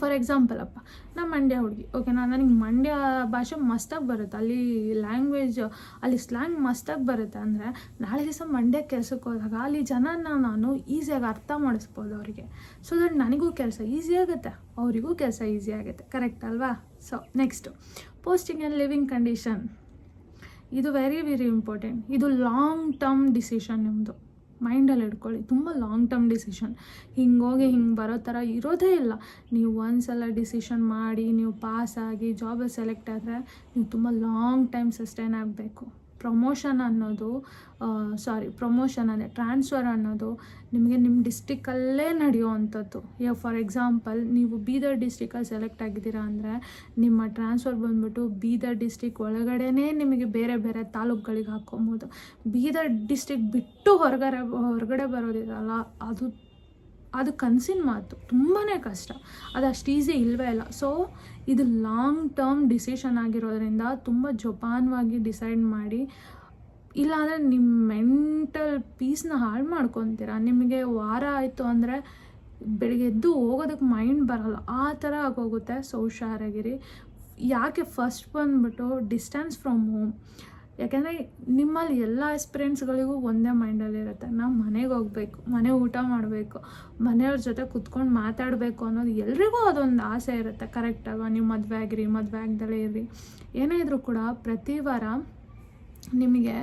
ಫಾರ್ ಎಕ್ಸಾಂಪಲ್ ಅಪ್ಪ ನಮ್ಮ ಮಂಡ್ಯ ಹುಡುಗಿ ಓಕೆನಾ ನನಗೆ ಮಂಡ್ಯ ಭಾಷೆ ಮಸ್ತಾಗಿ ಬರುತ್ತೆ. ಅಲ್ಲಿ ಲ್ಯಾಂಗ್ವೇಜ್ ಅಲ್ಲಿ ಸ್ಲ್ಯಾಂಗ್ ಮಸ್ತಾಗಿ ಬರುತ್ತೆ ಅಂದರೆ ನಾಳೆ ದಿವಸ ಮಂಡ್ಯ ಕೆಲಸಕ್ಕೆ ಹೋದಾಗ ಅಲ್ಲಿ ಜನನ ನಾನು ಈಸಿಯಾಗಿ ಅರ್ಥ ಮಾಡಿಸ್ಬೋದು ಅವರಿಗೆ. ಸೊ ದಟ್ ನನಗೂ ಕೆಲಸ ಈಸಿ ಆಗುತ್ತೆ, ಅವರಿಗೂ ಕೆಲಸ ಈಸಿ ಆಗುತ್ತೆ. ಕರೆಕ್ಟ್ ಅಲ್ವಾ? So next posting and living condition ಇದು ವೆರಿ ವೆರಿ ಇಂಪಾರ್ಟೆಂಟ್ ಇದು ಲಾಂಗ್ ಟರ್ಮ್ ಡಿಸಿಷನ್ ನಿಮ್ಮದು ಮೈಂಡಲ್ಲಿ ಇಟ್ಕೊಳ್ಳಿ. ತುಂಬ ಲಾಂಗ್ ಟರ್ಮ್ ಡಿಸಿಷನ್ ಹಿಂಗೋಗಿ ಹಿಂಗೆ ಬರೋ ಥರ ಇರೋದೇ ಇಲ್ಲ. ನೀವು ಒಂದ್ಸಲ ಡಿಸಿಷನ್ ಮಾಡಿ, ನೀವು ಪಾಸ್ ಆಗಿ ಜಾಬಲ್ಲಿ ಸೆಲೆಕ್ಟ್ ಆದರೆ ನೀವು ತುಂಬ ಲಾಂಗ್ ಟೈಮ್ ಸಸ್ಟೈನ್ ಆಗಬೇಕು. ಪ್ರಮೋಷನ್ ಅನ್ನೋದು ಸಾರಿ ಪ್ರಮೋಷನ್ ಅಂದರೆ ಟ್ರಾನ್ಸ್ಫರ್ ಅನ್ನೋದು ನಿಮಗೆ ನಿಮ್ಮ ಡಿಸ್ಟಿಕ್ಕಲ್ಲೇ ನಡೆಯುವಂಥದ್ದು ಈಗ ಫಾರ್ ಎಕ್ಸಾಂಪಲ್ ನೀವು ಬೀದರ್ ಡಿಸ್ಟಿಕಲ್ಲಿ ಸೆಲೆಕ್ಟ್ ಆಗಿದ್ದೀರಾ ಅಂದರೆ ನಿಮ್ಮ ಟ್ರಾನ್ಸ್ಫರ್ ಬಂದ್ಬಿಟ್ಟು ಬೀದರ್ ಡಿಸ್ಟಿಕ್ ಒಳಗಡೆನೇ ನಿಮಗೆ ಬೇರೆ ಬೇರೆ ತಾಲೂಕುಗಳಿಗೆ ಹಾಕ್ಕೊಬೋದು. ಬೀದರ್ ಡಿಸ್ಟಿಕ್ ಬಿಟ್ಟು ಹೊರಗಡೆ ಹೊರಗಡೆ ಬರೋದಿರಲ್ಲ, ಅದು ಅದು ಕನಸಿನ ಮಾತು ತುಂಬಾ ಕಷ್ಟ. ಅದು ಅಷ್ಟು ಈಸಿ ಇಲ್ಲವೇ ಇಲ್ಲ. ಸೊ ಇದು ಲಾಂಗ್ ಟರ್ಮ್ ಡಿಸಿಷನ್ ಆಗಿರೋದ್ರಿಂದ ತುಂಬ ಜೋಪಾನವಾಗಿ ಡಿಸೈಡ್ ಮಾಡಿ, ಇಲ್ಲಾಂದರೆ ನಿಮ್ಮ ಮೆಂಟಲ್ ಪೀಸ್ನ ಹಾಳು ಮಾಡ್ಕೊತೀರ? ನಿಮಗೆ ವಾರ ಆಯಿತು ಅಂದರೆ ಬೆಳಿಗ್ಗೆ ಎದ್ದು ಹೋಗೋದಕ್ಕೆ ಮೈಂಡ್ ಬರಲ್ಲ. ಆ ಥರ ಆಗೋಗುತ್ತೆ. ಸೊ ಹುಷಾರಾಗಿರಿ. ಯಾಕೆ ಫಸ್ಟ್ ಬಂದ್ಬಿಟ್ಟು ಡಿಸ್ಟೆನ್ಸ್ ಫ್ರಮ್ ಹೋಮ್ ಯಾಕೆಂದರೆ ನಿಮ್ಮಲ್ಲಿ ಎಲ್ಲ ಎಸ್ಪಿರಿಯನ್ಸ್ಗಳಿಗೂ ಒಂದೇ ಮೈಂಡಲ್ಲಿರುತ್ತೆ ನಾವು ಮನೆಗೆ ಹೋಗಬೇಕು, ಮನೆ ಊಟ ಮಾಡಬೇಕು, ಮನೆಯವ್ರ ಜೊತೆ ಕುತ್ಕೊಂಡು ಮಾತಾಡಬೇಕು ಅನ್ನೋದು ಎಲ್ರಿಗೂ ಅದೊಂದು ಆಸೆ ಇರುತ್ತೆ. ಕರೆಕ್ಟ್ ಅಲ್ವಾ? ನೀವು ಮದುವೆ ಆಗಿರಿ, ಮದುವೆ ಆಗ್ದಲೇ ಇರ್ರಿ. ಏನೇ ಇದ್ರೂ ಕೂಡ ಪ್ರತಿ ವಾರ ನಿಮಗೆ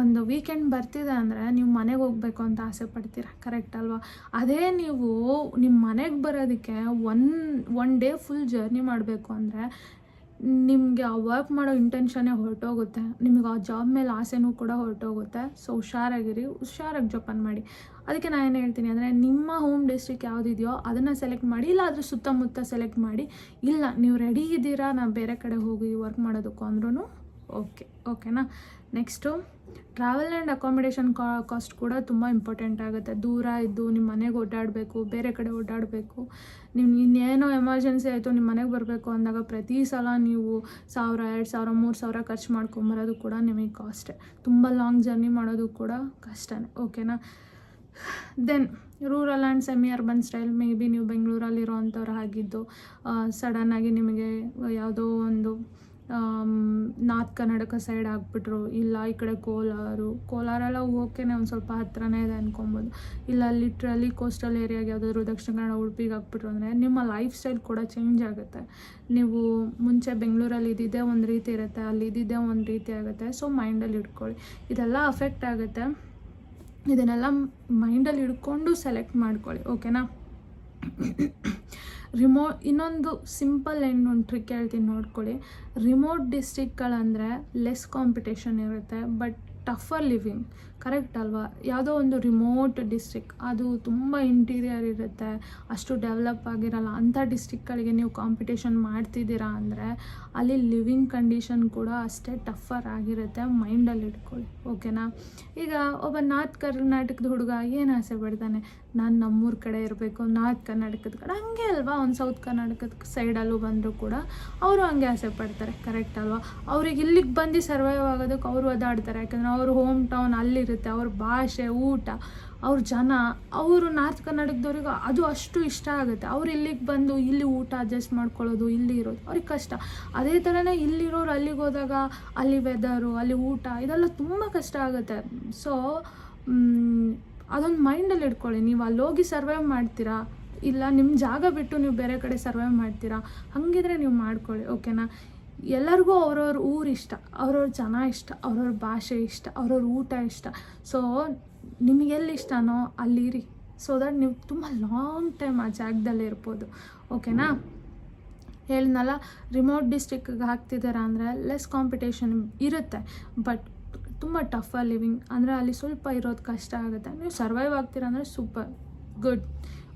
ಒಂದು ವೀಕೆಂಡ್ ಬರ್ತಿದೆ ಅಂದರೆ ನೀವು ಮನೆಗೆ ಹೋಗಬೇಕು ಅಂತ ಆಸೆ ಪಡ್ತೀರ? ಕರೆಕ್ಟ್ ಅಲ್ವಾ? ಅದೇ ನೀವು ನಿಮ್ಮ ಮನೆಗೆ ಬರೋದಕ್ಕೆ one one day full journey ಮಾಡಬೇಕು ಅಂದರೆ ನಿಮಗೆ ಆ ವರ್ಕ್ ಮಾಡೋ ಇಂಟೆನ್ಷನ್ನೇ ಹೊರಟೋಗುತ್ತೆ. ನಿಮಗೆ ಆ ಜಾಬ್ ಮೇಲೆ ಆಸೆನೂ ಕೂಡ ಹೊರಟೋಗುತ್ತೆ. ಸೊ ಹುಷಾರಾಗಿರಿ, ಹುಷಾರಾಗಿ ಜೋಪಾನ ಮಾಡಿ. ಅದಕ್ಕೆ ನಾನು ಏನು ಹೇಳ್ತೀನಿ ಅಂದರೆ, ನಿಮ್ಮ ಹೋಮ್ ಡಿಸ್ಟ್ರಿಕ್ಟ್ ಯಾವುದಿದೆಯೋ ಅದನ್ನು ಸೆಲೆಕ್ಟ್ ಮಾಡಿ ಇಲ್ಲ ಅದ್ರ ಸುತ್ತಮುತ್ತ ಸೆಲೆಕ್ಟ್ ಮಾಡಿ. ಇಲ್ಲ, ನೀವು ರೆಡಿ ಇದ್ದೀರಾ, ನಾನು ಬೇರೆ ಕಡೆ ಹೋಗಿ ವರ್ಕ್ ಮಾಡೋದಕ್ಕೂ ಅಂದ್ರೂ ಓಕೆ ಓಕೆನಾ ನೆಕ್ಸ್ಟು ಟ್ರಾವೆಲ್ ಆ್ಯಂಡ್ ಅಕಾಮಿಡೇಷನ್ ಕಾ ಕಾಸ್ಟ್ ಕೂಡ ತುಂಬ ಇಂಪಾರ್ಟೆಂಟ್ ಆಗುತ್ತೆ. ದೂರ ಇದ್ದು ನಿಮ್ಮ ಮನೆಗೆ ಓಡಾಡಬೇಕು, ಬೇರೆ ಕಡೆ ಓಡಾಡಬೇಕು. ನೀವು ಇನ್ನೇನೋ ಎಮರ್ಜೆನ್ಸಿ ಆಯಿತು ನಿಮ್ಮ ಮನೆಗೆ ಬರಬೇಕು ಅಂದಾಗ ಪ್ರತಿ ಸಲ ನೀವು ಸಾವಿರ, ಎರಡು ಸಾವಿರ, ಮೂರು ಸಾವಿರ ಖರ್ಚು ಮಾಡ್ಕೊಂಬರೋದು ಕೂಡ ನಿಮಗೆ ಕಾಸ್ಟೇ ತುಂಬ ಲಾಂಗ್ ಜರ್ನಿ ಮಾಡೋದು ಕೂಡ ಕಷ್ಟನೇ ಓಕೆನಾ then rural and semi urban style maybe ನೀವು ಬೆಂಗಳೂರಲ್ಲಿ ಇರೋವಂಥವ್ರು ಆಗಿದ್ದು ಸಡನ್ನಾಗಿ ನಿಮಗೆ ಯಾವುದೋ ಒಂದು ನಾರ್ತ್ ಕರ್ನಾಟಕ ಸೈಡ್ ಆಗಿಬಿಟ್ರು. ಇಲ್ಲ, ಈ ಕಡೆ ಕೋಲಾರು. ಕೋಲಾರೆಲ್ಲ ಹೋಗೋಕೆ ಒಂದು ಸ್ವಲ್ಪ ಹತ್ರನೇ ಇದೆ ಅನ್ಕೊಬೋದು. ಇಲ್ಲ ಲಿಟ್ರಲಿ ಕೋಸ್ಟಲ್ ಏರಿಯಾಗೆ ಯಾವುದಾದ್ರು ದಕ್ಷಿಣ ಕನ್ನಡ, ಉಡುಪಿಗೆ ಹಾಕ್ಬಿಟ್ರು ಅಂದರೆ ನಿಮ್ಮ ಲೈಫ್ ಸ್ಟೈಲ್ ಕೂಡ ಚೇಂಜ್ ಆಗುತ್ತೆ. ನೀವು ಮುಂಚೆ ಬೆಂಗಳೂರಲ್ಲಿ ಇದ್ದಿದ್ದೇ ಒಂದು ರೀತಿ ಇರುತ್ತೆ, ಅಲ್ಲಿ ಇದ್ದಿದ್ದೇ ಒಂದು ರೀತಿ ಆಗುತ್ತೆ. ಸೊ ಮೈಂಡಲ್ಲಿ ಇಟ್ಕೊಳ್ಳಿ. ಇದೆಲ್ಲ ಅಫೆಕ್ಟ್ ಆಗುತ್ತೆ. ಇದನ್ನೆಲ್ಲ ಮೈಂಡಲ್ಲಿ ಹಿಡ್ಕೊಂಡು ಸೆಲೆಕ್ಟ್ ಮಾಡ್ಕೊಳ್ಳಿ. ಓಕೆನಾ ರಿಮೋ, ಇನ್ನೊಂದು ಸಿಂಪಲ್ ಆ್ಯಂಡ್ ಒಂದು ಟ್ರಿಕ್ ಹೇಳ್ತೀನಿ ನೋಡ್ಕೊಳ್ಳಿ. ರಿಮೋಟ್ ಡಿಸ್ಟಿಕ್ಗಳಂದರೆ ಲೆಸ್ ಕಾಂಪಿಟೇಷನ್ ಇರುತ್ತೆ ಬಟ್ ಟಫರ್ ಲಿವಿಂಗ್ ಕರೆಕ್ಟ್ ಅಲ್ವಾ? ಯಾವುದೋ ಒಂದು ರಿಮೋಟ್ ಡಿಸ್ಟ್ರಿಕ್ ಅದು ತುಂಬ ಇಂಟೀರಿಯರ್ ಇರುತ್ತೆ. ಅಷ್ಟು ಡೆವಲಪ್ ಆಗಿರಲ್ಲ. ಅಂಥ ಡಿಸ್ಟ್ರಿಕ್ಗಳಿಗೆ ನೀವು ಕಾಂಪಿಟೇಷನ್ ಮಾಡ್ತಿದ್ದೀರಾ ಅಂದರೆ, ಅಲ್ಲಿ ಲಿವಿಂಗ್ ಕಂಡೀಷನ್ ಕೂಡ ಅಷ್ಟೇ ಟಫರ್ ಆಗಿರುತ್ತೆ ಮೈಂಡಲ್ಲಿ ಇಟ್ಕೊಳ್ಳಿ. ಓಕೆನಾ ಈಗ ಒಬ್ಬ ನಾರ್ತ್ ಕರ್ನಾಟಕದ ಹುಡುಗ ಏನು ಆಸೆ ಪಡ್ತಾನೆ? ನಾನು ನಮ್ಮೂರ ಕಡೆ ಇರಬೇಕು, ನಾರ್ತ್ ಕರ್ನಾಟಕದ ಕಡೆ. ಹಂಗೆ ಅಲ್ವಾ? ಒಂದು ಸೌತ್ ಕರ್ನಾಟಕದ ಸೈಡಲ್ಲೂ ಬಂದರೂ ಕೂಡ ಅವರು ಹಂಗೆ ಆಸೆ ಪಡ್ತಾರೆ. ಕರೆಕ್ಟ್ ಅಲ್ವಾ? ಅವ್ರಿಗೆ ಇಲ್ಲಿಗೆ ಬಂದು ಸರ್ವೈವ್ ಆಗೋದಕ್ಕೆ ಅವರು ಒದಾಡ್ತಾರೆ ಯಾಕಂದರೆ ಅವ್ರ ಹೋಮ್ ಟೌನ್ ಅಲ್ಲಿರುತ್ತೆ. ಅವ್ರ ಭಾಷೆ, ಊಟ, ಅವ್ರ ಜನ, ಅವರು ನಾರ್ತ್ ಕರ್ನಾಟಕದವ್ರಿಗೆ ಅದು ಅಷ್ಟು ಇಷ್ಟ ಆಗುತ್ತೆ. ಅವ್ರು ಇಲ್ಲಿಗೆ ಬಂದು ಇಲ್ಲಿ ಊಟ ಅಡ್ಜಸ್ಟ್ ಮಾಡ್ಕೊಳ್ಳೋದು, ಇಲ್ಲಿ ಇರೋದು, ಅವ್ರಿಗೆ ಕಷ್ಟ. ಅದೇ ಥರನೇ ಇಲ್ಲಿರೋರು ಅಲ್ಲಿಗೆ ಹೋದಾಗ ಅಲ್ಲಿ ವೆದರು ಅಲ್ಲಿ ಊಟ, ಇದೆಲ್ಲ ತುಂಬ ಕಷ್ಟ ಆಗುತ್ತೆ. ಸೊ ಅದೊಂದು ಮೈಂಡಲ್ಲಿ ಇಟ್ಕೊಳ್ಳಿ. ನೀವು ಅಲ್ಲಿ ಹೋಗಿ ಸರ್ವೈವ್ ಮಾಡ್ತೀರಾ? ಇಲ್ಲ ನಿಮ್ಮ ಜಾಗ ಬಿಟ್ಟು ನೀವು ಬೇರೆ ಕಡೆ ಸರ್ವೈವ್ ಮಾಡ್ತೀರಾ? ಹಾಗಿದ್ರೆ ನೀವು ಮಾಡ್ಕೊಳ್ಳಿ ಓಕೆನಾ ಎಲ್ಲರಿಗೂ ಅವ್ರವ್ರ ಊರು ಇಷ್ಟ, ಅವ್ರವ್ರ ಜನ ಇಷ್ಟ, ಅವ್ರವ್ರ ಭಾಷೆ ಇಷ್ಟ, ಅವ್ರವ್ರ ಊಟ ಇಷ್ಟ. ಸೊ ನಿಮಗೆಲ್ಲಿ ಇಷ್ಟನೋ ಅಲ್ಲಿರಿ ಸೊ ದಟ್ ನೀವು ತುಂಬ ಲಾಂಗ್ ಟೈಮ್ ಆ ಜಾಗದಲ್ಲಿ ಇರ್ಬೋದು. ಓಕೆನಾ ಹೇಳಿದ್ನಲ್ಲ ರಿಮೋಟ್ ಡಿಸ್ಟ್ರಿಕ್ಗೆ ಹಾಕ್ತಿದ್ದಾರೆ ಅಂದರೆ ಲೆಸ್ ಕಾಂಪಿಟೇಷನ್ ಇರುತ್ತೆ. ಬಟ್ ತುಂಬ ಟಫ್ ಲಿವಿಂಗ್ ಅಂದರೆ ಅಲ್ಲಿ ಸ್ವಲ್ಪ ಇರೋದು ಕಷ್ಟ ಆಗುತ್ತೆ. ನೀವು ಸರ್ವೈವ್ ಆಗ್ತೀರ ಅಂದರೆ ಸೂಪರ್ ಗುಡ್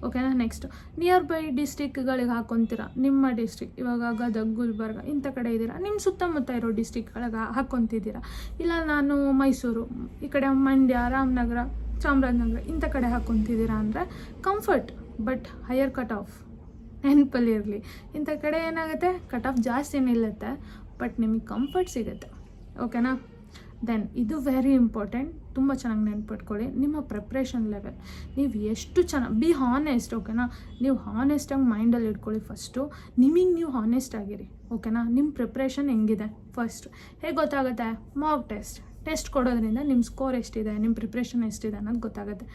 ಓಕೆನಾ ನೆಕ್ಸ್ಟ್ ನಿಯರ್ ಬೈ ಡಿಸ್ಟಿಕ್ಗಳಿಗೆ ಹಾಕ್ಕೊತೀರಾ ನಿಮ್ಮ ಡಿಸ್ಟಿಕ್ ಇವಾಗ ಗದಗ, ಗುಲ್ಬರ್ಗ ಇಂಥ ಕಡೆ ಇದ್ದೀರಾ? ನಿಮ್ಮ ಸುತ್ತಮುತ್ತ ಇರೋ ಡಿಸ್ಟಿಕ್ಗಳಿಗೆ ಹಾಕ್ಕೊತಿದ್ದೀರಾ ಇಲ್ಲ, ನಾನು ಮೈಸೂರು, ಈ ಕಡೆ ಮಂಡ್ಯ, ರಾಮನಗರ, ಚಾಮರಾಜನಗರ ಇಂಥ ಕಡೆ ಹಾಕ್ಕೊತಿದ್ದೀರಾ ಅಂದರೆ comfort but higher cut off ನೆನಪಲ್ಲಿ ಇರಲಿ. ಇಂಥ ಕಡೆ ಏನಾಗುತ್ತೆ? ಕಟ್ ಆಫ್ ಜಾಸ್ತಿ ನಿಲ್ಲುತ್ತೆ ಬಟ್ ನಿಮಗೆ ಕಂಫರ್ಟ್ ಸಿಗುತ್ತೆ. ಓಕೆನಾ ದೆನ್ ಇದು ವೆರಿ ಇಂಪಾರ್ಟೆಂಟ್ ತುಂಬ ಚೆನ್ನಾಗಿ ನೆನ್ಪಿಟ್ಕೊಳ್ಳಿ. ನಿಮ್ಮ ಪ್ರಿಪ್ರೇಷನ್ ಲೆವೆಲ್ ನೀವು ಎಷ್ಟು ಚೆನ್ನಾಗಿ ಬಿ ಹಾನೆಸ್ಟ್ ಓಕೆನಾ ನೀವು ಹಾನೆಸ್ಟಾಗಿ ಮೈಂಡಲ್ಲಿ ಇಟ್ಕೊಳ್ಳಿ ಫಸ್ಟು ನಿಮಗೆ ನೀವು ಹಾನೆಸ್ಟ್ ಆಗಿರಿ ಓಕೆನಾ ನಿಮ್ಮ ಪ್ರಿಪ್ರೇಷನ್ ಹೆಂಗಿದೆ ಫಸ್ಟ್ ಹೇಗೆ ಗೊತ್ತಾಗುತ್ತೆ? ಮಾಕ್ ಟೆಸ್ಟ್ ಟೆಸ್ಟ್ ಕೊಡೋದ್ರಿಂದ ನಿಮ್ಮ ಸ್ಕೋರ್ ಎಷ್ಟಿದೆ ನಿಮ್ಮ ಪ್ರಿಪ್ರೇಷನ್ ಎಷ್ಟಿದೆ ಅನ್ನೋದು ಗೊತ್ತಾಗುತ್ತೆ.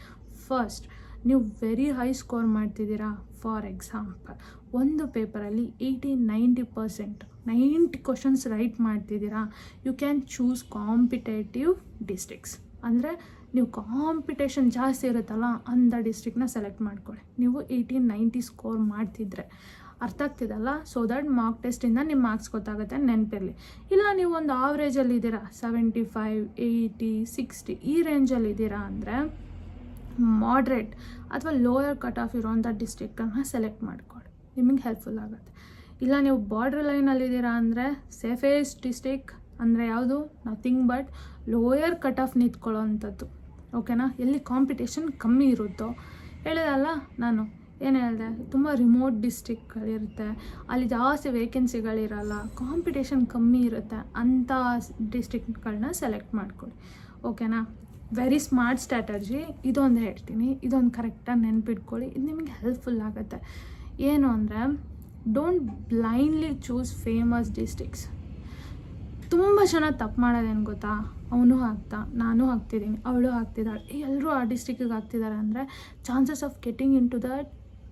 ಫಸ್ಟ್ ನೀವು ವೆರಿ ಹೈ ಸ್ಕೋರ್ ಮಾಡ್ತಿದ್ದೀರಾ? ಫಾರ್ ಎಕ್ಸಾಂಪಲ್ ಒಂದು ಪೇಪರಲ್ಲಿ eighty ninety percent ninety questions write ಮಾಡ್ತಿದ್ದೀರಾ? You can choose competitive districts ಅಂದರೆ ನೀವು ಕಾಂಪಿಟೇಷನ್ ಜಾಸ್ತಿ ಇರುತ್ತಲ್ಲ ಅಂಥ ಡಿಸ್ಟ್ರಿಕ್ನ ಸೆಲೆಕ್ಟ್ ಮಾಡ್ಕೊಳ್ಳಿ. ನೀವು ಏಯ್ಟೀನ್ ನೈಂಟಿ ಸ್ಕೋರ್ ಮಾಡ್ತಿದ್ರೆ ಅರ್ಥ ಆಗ್ತಿದಲ್ಲ? ಸೊ ದಟ್ ಮಾರ್ಕ್ ಟೆಸ್ಟಿಂದ ನಿಮ್ಮ ಮಾರ್ಕ್ಸ್ ಗೊತ್ತಾಗುತ್ತೆ, ನೆನಪಿರಲಿ. ಇಲ್ಲ ನೀವು ಒಂದು ಆವ್ರೇಜಲ್ಲಿ ಇದ್ದೀರಾ ಸೆವೆಂಟಿ ಫೈವ್ ಏಯ್ಟಿ ಸಿಕ್ಸ್ಟಿ ಈ ರೇಂಜಲ್ಲಿ ಇದ್ದೀರಾ ಅಂದರೆ ಮಾಡ್ರೇಟ್ ಅಥವಾ ಲೋಯರ್ ಕಟ್ ಆಫ್ ಇರೋವಂಥ ಡಿಸ್ಟ್ರಿಕ್ಟನ್ನು ಸೆಲೆಕ್ಟ್ ಮಾಡ್ಕೊಳ್ಳಿ. ನಿಮಗೆ ಹೆಲ್ಪ್ಫುಲ್ ಆಗುತ್ತೆ. ಇಲ್ಲ ನೀವು ಬಾರ್ಡ್ರ್ ಲೈನಲ್ಲಿದ್ದೀರಾ ಅಂದರೆ ಸೇಫೆಸ್ಟ್ ಡಿಸ್ಟಿಕ್ ಅಂದರೆ ಯಾವುದು? Nothing but lower cut off ನಿಂತ್ಕೊಳ್ಳೋ ಅಂಥದ್ದು ಓಕೆನಾ ಎಲ್ಲಿ ಕಾಂಪಿಟೇಷನ್ ಕಮ್ಮಿ ಇರುತ್ತೋ? ಹೇಳಿದಲ್ಲ ನಾನು. ಏನು ಹೇಳಿದೆ? ತುಂಬ ರಿಮೋಟ್ ಡಿಸ್ಟಿಕ್ಗಳಿರುತ್ತೆ ಅಲ್ಲಿ ಜಾಸ್ತಿ ವೇಕೆನ್ಸಿಗಳಿರಲ್ಲ ಕಾಂಪಿಟೇಷನ್ ಕಮ್ಮಿ ಇರುತ್ತೆ. ಅಂಥ ಡಿಸ್ಟಿಕ್ಗಳನ್ನ ಸೆಲೆಕ್ಟ್ ಮಾಡ್ಕೊಳ್ಳಿ. ಓಕೆನಾ ವೆರಿ ಸ್ಮಾರ್ಟ್ ಸ್ಟ್ರಾಟಜಿ ಇದೊಂದು ಹೇಳ್ತೀನಿ. ಇದೊಂದು ಕರೆಕ್ಟಾಗಿ ನೆನ್ಪಿಟ್ಕೊಳ್ಳಿ. ಇದು ನಿಮಗೆ ಹೆಲ್ಪ್ಫುಲ್ ಆಗುತ್ತೆ. ಏನು ಅಂದರೆ don't blindly choose famous districts ತುಂಬ ಜನ ತಪ್ಪು ಮಾಡೋದೇನು ಗೊತ್ತಾ? ಅವನು ಹಾಕ್ತಾ, ನಾನು ಹಾಕ್ತಿದ್ದೀನಿ, ಅವಳು ಹಾಕ್ತಿದ್ದಾಳೆ. ಎಲ್ಲರೂ ಆ ಡಿಸ್ಟಿಕ್ಕಿಗೆ ಹಾಕ್ತಿದ್ದಾರೆ ಅಂದರೆ chances of getting into that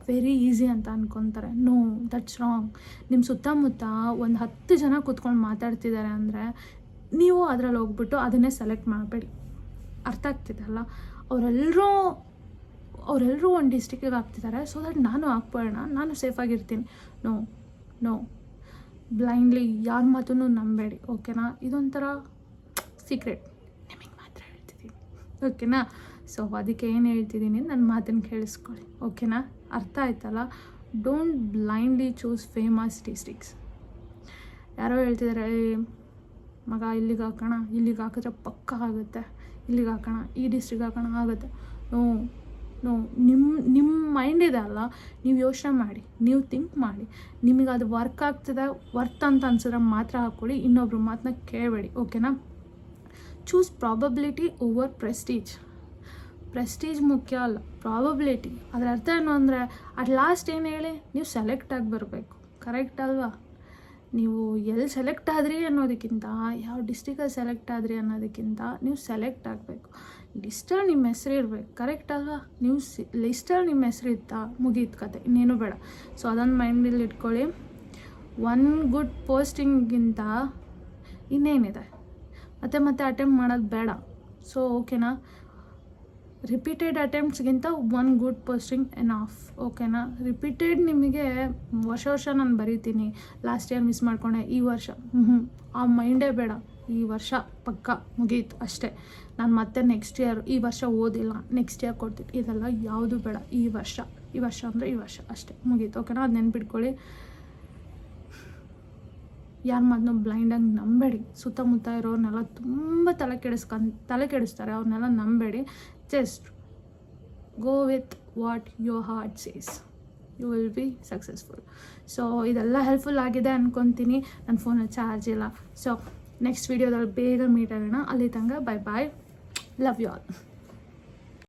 very easy ಅಂತ ಅನ್ಕೊತಾರೆ. ನೋ ದಟ್ಸ್ ರಾಂಗ್ ನಿಮ್ಮ ಸುತ್ತಮುತ್ತ ಒಂದು ಹತ್ತು ಜನ ಕೂತ್ಕೊಂಡು ಮಾತಾಡ್ತಿದ್ದಾರೆ ಅಂದರೆ ನೀವು ಅದರಲ್ಲಿ ಹೋಗ್ಬಿಟ್ಟು ಅದನ್ನೇ ಸೆಲೆಕ್ಟ್ ಮಾಡಬೇಡಿ. ಅರ್ಥ ಆಗ್ತಿದೆಲ್ಲ ಅವರೆಲ್ಲರೂ ಅವರೆಲ್ಲರೂ ಒಂದು ಡಿಸ್ಟಿಕ್ಕಿಗೆ ಹಾಕ್ತಿದ್ದಾರೆ ಸೊ ದಟ್ ನಾನು ಹಾಕ್ಬೋಣ ನಾನು ಸೇಫಾಗಿರ್ತೀನಿ ನೋ ನೋ ಬ್ಲೈಂಡ್ಲಿ ಯಾರ ಮಾತನ್ನು ನಂಬೇಡಿ ಓಕೆನಾ ಇದೊಂಥರ ಸೀಕ್ರೆಟ್ ನಿಮಗೆ ಮಾತ್ರ ಹೇಳ್ತಿದ್ದೀನಿ ಓಕೆನಾ ಸೊ ಅದಕ್ಕೆ ಏನು ಹೇಳ್ತಿದ್ದೀನಿ ನನ್ನ ಮಾತನ್ನು ಕೇಳಿಸ್ಕೊಳ್ಳಿ ಓಕೆನಾ ಅರ್ಥ ಆಯ್ತಲ್ಲ? Don't blindly choose famous districts ಯಾರೋ ಹೇಳ್ತಿದ್ದಾರೆ "ಏ, ಮಗ ಇಲ್ಲಿಗೆ ಹಾಕೋಣ ಇಲ್ಲಿಗೆ ಹಾಕಿದ್ರೆ ಪಕ್ಕ ಆಗುತ್ತೆ ಇಲ್ಲಿಗೆ ಹಾಕೋಣ ಈ ಡಿಸ್ಟ್ರಿಕ್ ಹಾಕೋಣ ಆಗುತ್ತೆ. ಹ್ಞೂ ನಿಮ್ಮ ನಿಮ್ಮ ಮೈಂಡ್ ಇದೆ ಅಲ್ಲ, ನೀವು ಯೋಚನೆ ಮಾಡಿ, ನೀವು ಥಿಂಕ್ ಮಾಡಿ. ನಿಮಗೆ ಅದು ವರ್ಕ್ ಆಗ್ತದೆ ವರ್ತ್ ಅಂತ ಅನ್ಸಿದ್ರೆ ಮಾತ್ರ ಹಾಕ್ಕೊಳ್ಳಿ ಇನ್ನೊಬ್ರು ಮಾತನ್ನ ಕೇಳಬೇಡಿ ಓಕೆನಾ choose probability over prestige prestige ಮುಖ್ಯ ಅಲ್ಲ ಪ್ರಾಬಬಿಲಿಟಿ ಅದರ ಅರ್ಥ ಏನು ಅಂದರೆ ಅಟ್ ಲಾಸ್ಟ್ ಏನು ಹೇಳಿ, ನೀವು ಸೆಲೆಕ್ಟ್ ಆಗಿ ಬರಬೇಕು ಕರೆಕ್ಟ್ ಅಲ್ವಾ? ನೀವು ಎಲ್ಲಿ ಸೆಲೆಕ್ಟ್ ಆದ್ರಿ ಅನ್ನೋದಕ್ಕಿಂತ, ಯಾವ ಡಿಸ್ಟಿಕಲ್ಲಿ ಸೆಲೆಕ್ಟ್ ಆದ್ರಿ ಅನ್ನೋದಕ್ಕಿಂತ, ನೀವು ಸೆಲೆಕ್ಟ್ ಆಗಬೇಕು. ಲಿಸ್ಟಲ್ಲಿ ನಿಮ್ಮ ಹೆಸರು ಇರಬೇಕು. ಕರೆಕ್ಟ್ ಅಲ್ವಾ? ನೀವು ಸಿ, ಲಿಸ್ಟಲ್ಲಿ ನಿಮ್ಮ ಹೆಸರು ಇತ್ತಾ? ಮುಗೀತು ಕತೆ. ಇನ್ನೇನು ಬೇಡ. ಸೊ ಅದನ್ನು ಮೈಂಡಲ್ಲಿ ಇಟ್ಕೊಳ್ಳಿ. ಒನ್ ಗುಡ್ ಪೋಸ್ಟಿಂಗಿಂತ ಇನ್ನೇನಿದೆ? ಮತ್ತೆ ಮತ್ತೆ ಅಟೆಂಪ್ಟ್ ಮಾಡೋದು ಬೇಡ. ಸೊ, ಓಕೆನಾ? ರಿಪೀಟೆಡ್ ಅಟೆಂಪ್ಟ್ಸ್ಗಿಂತ one good posting enough ಓಕೆನಾ? ರಿಪೀಟೆಡ್ ನಿಮಗೆ ವರ್ಷ ವರ್ಷ ನಾನು ಬರೀತೀನಿ. ಲಾಸ್ಟ್ ಇಯರ್ ಮಿಸ್ ಮಾಡ್ಕೊಂಡೆ. ಈ ವರ್ಷ. ಹ್ಞೂ ಆ ಮೈಂಡೇ ಬೇಡ. ಈ ವರ್ಷ ಪಕ್ಕ ಮುಗೀತು ಅಷ್ಟೇ. ನಾನು ಮತ್ತೆ ನೆಕ್ಸ್ಟ್ ಇಯರ್ ಈ ವರ್ಷ ಓದಿಲ್ಲ. ನೆಕ್ಸ್ಟ್ ಇಯರ್ ಕೊಡ್ತೀನಿ. ಇದೆಲ್ಲ ಯಾವುದು ಬೇಡ. ಈ ವರ್ಷ. ಈ ವರ್ಷ ಅಂದರೆ ಈ ವರ್ಷ ಅಷ್ಟೇ. ಮುಗೀತು. ಓಕೆನಾ ಅದು ನೆನ್ಪಿಟ್ಕೊಳ್ಳಿ. ಯಾರ ಮಾತನ್ನು ಬ್ಲೈಂಡಾಗಿ ನಂಬೇಡಿ ಸುತ್ತಮುತ್ತ ಇರೋರನ್ನೆಲ್ಲ ತುಂಬ ತಲೆ ಕೆಡಿಸ್ಕೊಂಡು, ತಲೆ ಕೆಡಿಸ್ತಾರೆ. ಅವ್ರನ್ನೆಲ್ಲ ನಂಬೇಡಿ just go with what your heart says you will be successful so ಇದೆಲ್ಲ ಹೆಲ್ಪ್ಫುಲ್ ಆಗಿದೆ ಅಂದ್ಕೊತೀನಿ ನನ್ನ ಫೋನಲ್ಲಿ ಚಾರ್ಜ್ ಇಲ್ಲ. ಸೊ ನೆಕ್ಸ್ಟ್ ವೀಡಿಯೋದಲ್ಲಿ ಬೇಗ ಮೀಟ್ ಆಗೋಣ. ಅಲ್ಲಿ ತನಕ bye bye love you all